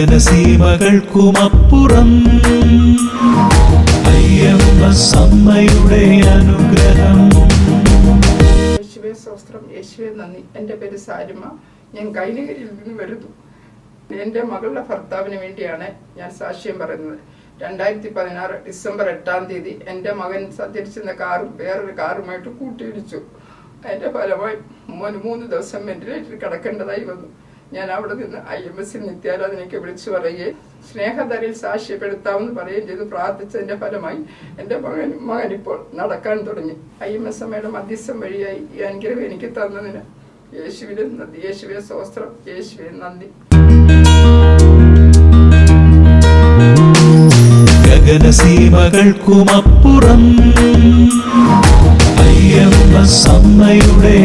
ഗഗനസീമകൾക്കുമപ്പുറം അയ്യപ്പ സമ്മയുടെ അനുഗ്രഹം. യേശുവേ സ്വസ്ത്രം യേശുവെ നന്ദി. എന്റെ പേര് സാരിമ. ഞാൻ കൈനഗിരിയിൽ നിന്ന് വരുന്നു. എന്റെ മകളുടെ ഭർത്താവിന് വേണ്ടിയാണ് ഞാൻ സാക്ഷ്യം പറയുന്നത്. രണ്ടായിരത്തി പതിനാറ് ഡിസംബർ എട്ടാം തീയതി എന്റെ മകൻ സഞ്ചരിച്ചിരുന്ന കാറും വേറൊരു കാറുമായിട്ട് കൂട്ടിയിടിച്ചു. അതിന്റെ ഫലമായി മോന് മൂന്ന് ദിവസം വെന്റിലേറ്ററിൽ കിടക്കേണ്ടതായി വന്നു. ഞാൻ അവിടെ നിന്ന് ഐ എം എസിൽ നിത്യാരാധനയ്ക്ക് വിളിച്ചു പറയുകയും സ്നേഹധരിൽ സാക്ഷ്യപ്പെടുത്താമെന്ന് പറയുകയും ചെയ്തു. പ്രാർത്ഥിച്ചതിന്റെ ഫലമായി എന്റെ മകൻ മകൻ ഇപ്പോൾ നടക്കാൻ തുടങ്ങി. ഐ എം എസ് അമ്മയുടെ മധ്യസ്ഥം വഴിയായി ഈ അനുഗ്രഹം എനിക്ക് തന്നതിന് യേശുവിന് നന്ദി. യേശുവിനെ സ്വസ്ത്രം യേശുവിന് നന്ദി. ഗഗനസീമകൾക്കുമപ്പുറം അയ്യപ്പ സമ്മയുടെ